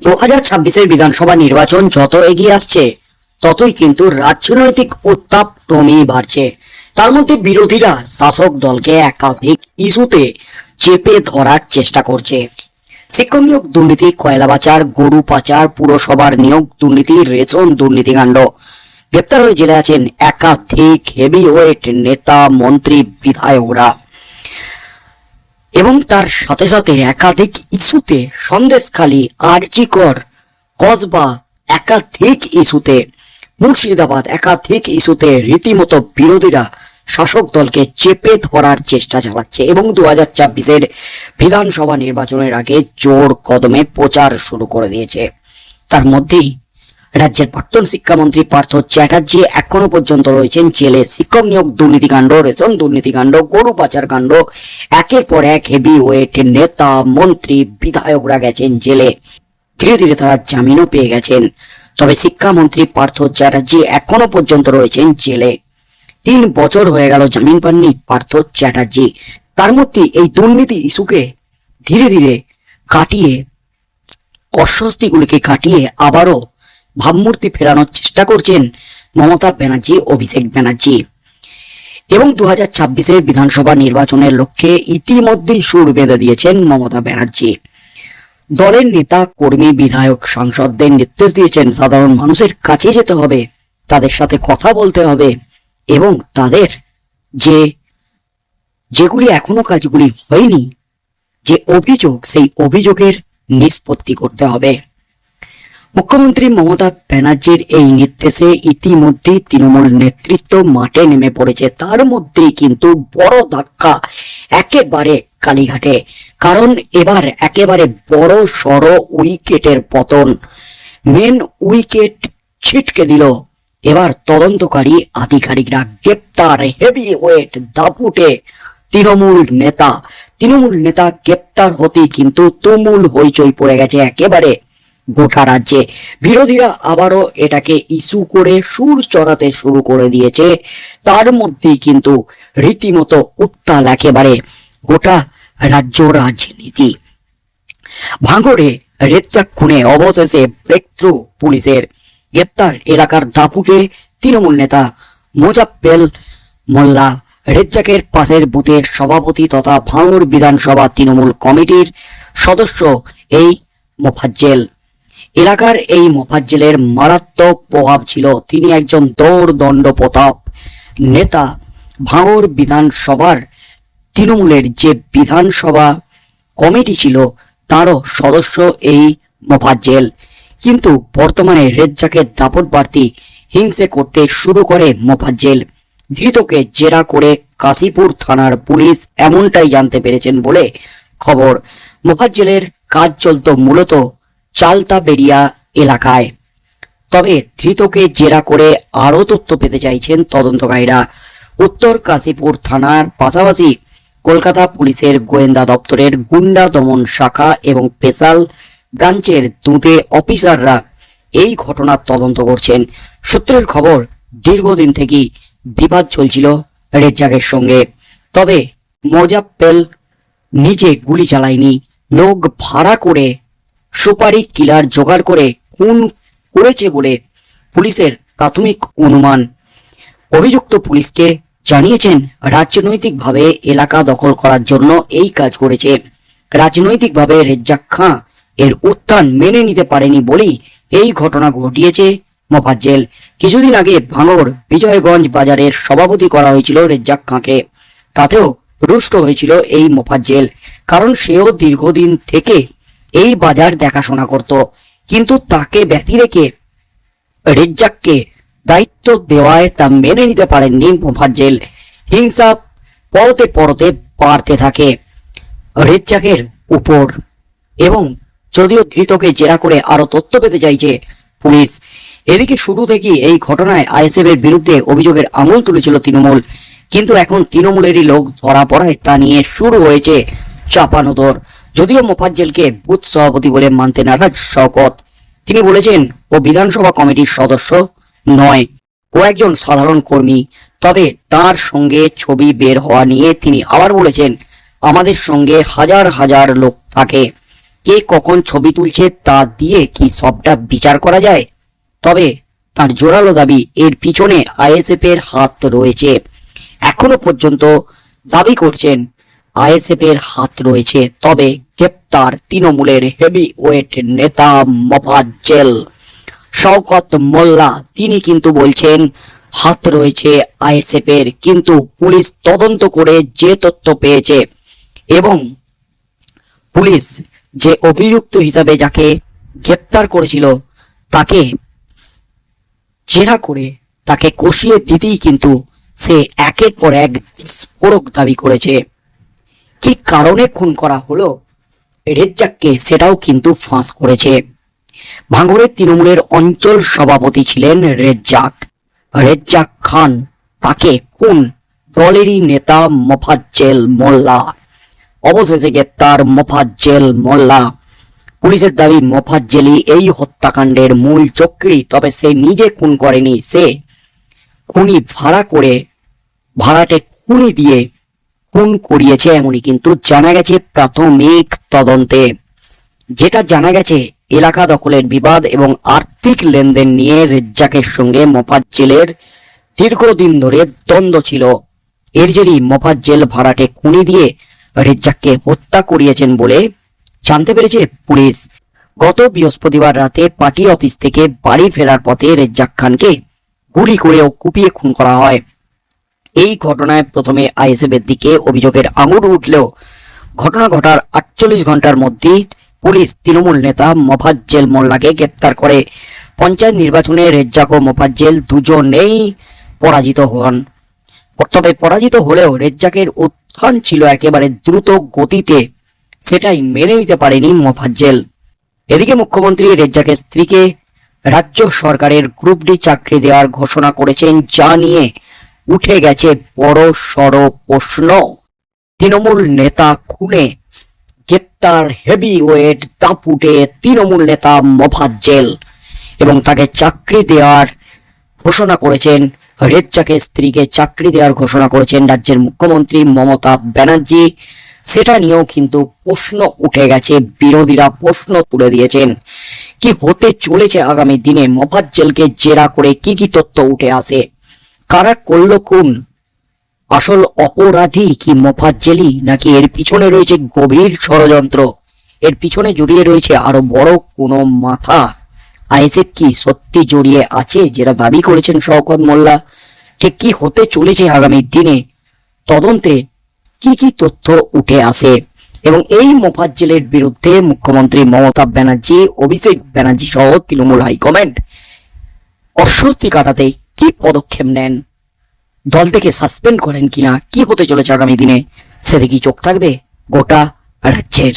দু হাজার ছাব্বিশের বিধানসভা নির্বাচন যত এগিয়ে আসছে, ততই কিন্তু রাজনৈতিক উত্তাপ ক্রমেই বাড়ছে। তার মধ্যে বিরোধীরা শাসক দলকে একাধিক ইস্যুতে চেপে ধরার চেষ্টা করছে। শিক্ষক নিয়োগ দুর্নীতি, কয়লা পাচার, গরু পাচার, পুরসভার নিয়োগ দুর্নীতি, রেশন দুর্নীতিকাণ্ড গ্রেপ্তার হয়ে জেলে আছেন একাধিক হেভি ওয়েট নেতা, মন্ত্রী, বিধায়করা। এবং তার সাথে সাথে একাধিক ইস্যুতে সন্দেশখালী, আরজিকর, কসবা একাধিক ইস্যুতে, মুর্শিদাবাদ একাধিক ইস্যুতে রীতিমতো বিরোধীরা শাসক দলকে চেপে ধরার চেষ্টা চালাচ্ছে এবং দু হাজার ছাব্বিশের বিধানসভা নির্বাচনের আগে জোর কদমে প্রচার শুরু করে দিয়েছে। তার মধ্যেই রাজ্যের প্রাক্তন শিক্ষামন্ত্রী পার্থ চ্যাটার্জি এখনও পর্যন্ত রয়েছেন জেলে। শিক্ষক নিয়োগ দুর্নীতিকাণ্ড, রেশন দুর্নীতিকাণ্ড, গরু পাচার কাণ্ড, একের পর এক হেভি ওয়েট নেতা, মন্ত্রী, বিধায়করা গেছেন জেলে। ধীরে ধীরে তারা জামিনও পেয়ে গেছেন। তবে শিক্ষামন্ত্রী পার্থ চ্যাটার্জি এখনও পর্যন্ত রয়েছেন জেলে। তিন বছর হয়ে গেল জামিন পাননি পার্থ চ্যাটার্জি। তার মধ্যে এই দুর্নীতি ইস্যুকে ধীরে ধীরে কাটিয়ে, অস্বস্তিগুলিকে কাটিয়ে আবারও ভাবমূর্তি ফেরানোর চেষ্টা করছেন মমতা ব্যানার্জি, অভিষেক ব্যানার্জি। এবং দু হাজার ছাব্বিশের বিধানসভা নির্বাচনের লক্ষ্যে ইতিমধ্যেই সুর বেঁধে দিয়েছেন মমতা ব্যানার্জি। দলের নেতা, কর্মী, বিধায়ক, সাংসদদের নির্দেশ দিয়েছেন সাধারণ মানুষের কাছে যেতে হবে, তাদের সাথে কথা বলতে হবে এবং তাদের যে, যেগুলি এখনও কাজগুলি হয়নি, যে অভিযোগ, সেই অভিযোগের নিষ্পত্তি করতে হবে। মুখ্যমন্ত্রী মমতা ব্যানার্জির এই নির্দেশে ইতিমধ্যেই তৃণমূল নেতৃত্ব মাঠে নেমে পড়েছে। তার মধ্যেই কিন্তু বড় ধাক্কা একেবারে কালীঘাটে। কারণ এবার একেবারে বড় সড় উইকেটের পতন। মেন উইকেট ছিটকে দিল। এবার তদন্তকারী আধিকারিকরা গ্রেপ্তার হেভি ওয়েট দাপুটে তৃণমূল নেতা। তৃণমূল নেতা গ্রেপ্তার হতেই কিন্তু তুমুল হইচই পড়ে গেছে একেবারে। গোটা রাজ্যে। বিরোধীরা আবারও এটাকে ইস্যু করে সুর চড়াতে শুরু করে দিয়েছে। তার মধ্যেই কিন্তু রীতিমতো উত্তাল একেবারে গোটা রাজ্য রাজনীতি। ভাঙড়ে রেচ্চাক খুনে অবশেষে ব্রেকথ্রু পুলিশের গ্রেপ্তার এলাকার দাপুটে তৃণমূল নেতা মোজাপ্পেল মোল্লা রেজ্জাকের পাশের বুথের সভাপতি তথা ভাঙড় বিধানসভা তৃণমূল কমিটির সদস্য এই মোফাজ্জেল। এলাকার এই মোফাজ্জেলের মারাত্মক প্রভাব ছিল। তিনি একজন দৌড় দণ্ড প্রতাপ নেতা। ভাঙড় বিধানসভার তৃণমূলের যে বিধানসভা কমিটি ছিল, তারও সদস্য এই মোফাজ্জেল। কিন্তু বর্তমানে রেজ্জাকের দাপট বাড়তি হিংসে করতে শুরু করে মোফাজ্জেল। ধৃতকে জেরা করে কাশীপুর থানার পুলিশ এমনটাই জানতে পেরেছেন বলে খবর। মোফাজ্জেলের কাজ চলত মূলত চালতা বেরিয়া এলাকায়। তবে ধৃতকে জেরা করে আরও তথ্য পেতে চাইছেন তদন্তকারীরা। উত্তর কাশীপুর থানার পাশাপাশি কলকাতা পুলিশের গোয়েন্দা দপ্তরের গুন্ডা দমন শাখা এবং স্পেশাল ব্রাঞ্চের দুধে অফিসাররা এই ঘটনার তদন্ত করছেন। সূত্রের খবর, দীর্ঘদিন থেকেই বিবাদ চলছিল রেজ্জাকের সঙ্গে। তবে মোজাপ্পেল নিজে গুলি চালায়নি, লোক ভাড়া করে সুপারি কিলার জোগাড় করে খুন করেছে বলে পুলিশের প্রাথমিক অনুমান। অভিযুক্ত পুলিশকে জানিয়েছেন, রাজনৈতিকভাবে এলাকা দখল করার জন্য এই কাজ করেছে। রাজনৈতিকভাবে রেজ্জাক খাঁ এর উত্থান মেনে নিতে পারেনি বলেই এই ঘটনা ঘটিয়েছে মোফাজ্জেল। কিছুদিন আগে ভাঙড় বিজয়গঞ্জ বাজারের সভাপতি করা হয়েছিল রেজ্জাক খাঁকে। তাতেও রুষ্ট হয়েছিল এই মোফাজ্জেল, কারণ সেও দীর্ঘদিন থেকে এই বাজার দেখাশোনা করত। কিন্তু তাকে ব্যতি রেখে রেজ্জাককে দায়িত্ব দেওয়ায় তা মেনে নিতে পারেননি মোফাজ্জেল। হিংসা পরতে পরতে বাড়তে থাকে। রেজ্জাকের উপর এবং যদিও ধৃতকে জেরা করে আরও তথ্য পেতে চাইছে পুলিশ। এদিকে শুরু থেকেই এই ঘটনায় আইএসএফ এর বিরুদ্ধে অভিযোগের আঙুল তুলেছিল তৃণমূল। কিন্তু এখন তৃণমূলেরই লোক ধরা পড়ায় তা নিয়ে শুরু হয়েছে চাপানোদর যদিও মোফাজ্জেলকে বুথ সভাপতি বলে মানতে নারাজ, শওকত। তিনি বলেছেন, ও বিধানসভা কমিটির সদস্য নয়, ও একজন সাধারণ কর্মী। তবে তার সঙ্গে ছবি বের হওয়া নিয়ে তিনি আবার বলেছেন, আমাদের সঙ্গে হাজার হাজার লোক থাকে। কে কখন ছবি তুলছে তা দিয়ে কি সবটা বিচার করা যায়? তবে তার জোরালো দাবি, এর পিছনে আইএসএফ এর হাত রয়েছে। এখনও পর্যন্ত দাবি করছেন আইএসএফ এর হাত রয়েছে, তবে গ্রেপ্তার তৃণমূলের হেভি ওয়েট নেতা মফাজ্জেল। শওকত মোল্লা, তিনি কিন্তু বলছেন, হাত রয়েছে আইএসএফ এর কিন্তু পুলিশ তদন্ত করে যে তথ্য পেয়েছে এবং পুলিশ যে অভিযুক্ত হিসাবে যাকে গ্রেপ্তার করেছিল, তাকে জেরা করে, তাকে কষিয়ে দিতেই কিন্তু সে একের পর এক বিস্ফোরক দাবি করেছে। কি কারণে খুন করা হলো? রেজ্জাককে সেটাও কিন্তু ফাঁস করেছে। ভাঙড়ের তৃণমূলের অঞ্চল সভাপতি ছিলেন রেজ্জাক। রেজ্জাক খান, তাকে খুন দলেরই নেতা মফাজ্জেল মোল্লা? অবশেষে গ্রেপ্তার মফাজ্জেল মোল্লা। পুলিশের দাবি মফাজ্জেলি এই হত্যাকাণ্ডের মূল চক্রী, তবে সে নিজে খুন করেনি। সে খুনি ভাড়া করে, ভাড়াটে খুনি দিয়ে খুন করিয়েছে এমনই, কিন্তু জানা গেছে প্রাথমিক তদন্তে। যেটা জানা গেছে, এলাকা দখলের বিবাদ এবং আর্থিক লেনদেন নিয়ে রেজ্জাকের সঙ্গে মোফাজ্জেলের দীর্ঘদিন ধরে দ্বন্দ্ব ছিল। এর জেরই মোফাজ্জেল ভাড়াটে খুনি দিয়ে রেজ্জাককে হত্যা করিয়েছেন বলে জানতে পেরেছে পুলিশ। গত বৃহস্পতিবার রাতে পার্টি অফিস থেকে বাড়ি ফেরার পথে রেজ্জাক খানকে গুলি করে ও কুপিয়ে খুন করা হয়। এই ঘটনায় প্রথমে আইএসএফ এর দিকে অভিযোগের আঙুর উঠলেও ঘটনা ঘটার আটচল্লিশ ঘণ্টার মধ্যেই পুলিশ তৃণমূল নেতা মোফাজ্জেল মোল্লাকে গ্রেপ্তার করে। পঞ্চায়েত নির্বাচনে রেজ্জাক ও মোফাজ্জেল দুজনেই পরাজিত হন। তবে পরাজিত হলেও রেজ্জাকের উত্থান ছিল একেবারে দ্রুত গতিতে। সেটাই মেনে নিতে পারেনি মোফাজ্জেল। এদিকে মুখ্যমন্ত্রী রেজ্জাকের স্ত্রীকে রাজ্য সরকারের গ্রুপ ডি চাকরি দেওয়ার ঘোষণা করেছেন যা নিয়ে উঠে গেছে বড় সড় প্রশ্ন। তৃণমূল নেতা খুনে, গ্রেপ্তার হেভি ওয়েট দাপুটে তৃণমূল নেতা মফাজ্জেল এবং তাকে চাকরি দেওয়ার ঘোষণা করেছেন, রেজ্জাকের স্ত্রীকে চাকরি দেওয়ার ঘোষণা করেছেন রাজ্যের মুখ্যমন্ত্রী মমতা ব্যানার্জি। সেটা নিয়েও কিন্তু প্রশ্ন উঠে গেছে, বিরোধীরা প্রশ্ন তুলে দিয়েছেন, কি হতে চলেছে আগামী দিনে মোফাজ্জেলকে জেরা করে কি কি তথ্য উঠে আসে? কারা করল খুন আসল অপরাধী কি মোফাজ্জেলি নাকি এর পিছনে রয়েছে গভীর ষড়যন্ত্র? এর পিছনে জড়িয়ে রয়েছে আরও বড় কোনো মাথা। আইসেফ কি সত্যি জড়িয়ে আছে যেটা দাবি করেছেন শওকত মোল্লা? ঠিক কি হতে চলেছে আগামী দিনে? তদন্তে কি কি তথ্য উঠে আসে? এবং এই মোফাজ্জেলের বিরুদ্ধে মুখ্যমন্ত্রী মমতা ব্যানার্জি, অভিষেক ব্যানার্জি সহ তৃণমূল হাইকমান্ড অস্বস্তি কাটাতে কি পদক্ষেপ নেন? দল থেকে সাসপেন্ড করেন কিনা? কি হতে চলেছে আগামী দিনে? সেদিকে চোখ থাকবে গোটা রাজ্যের।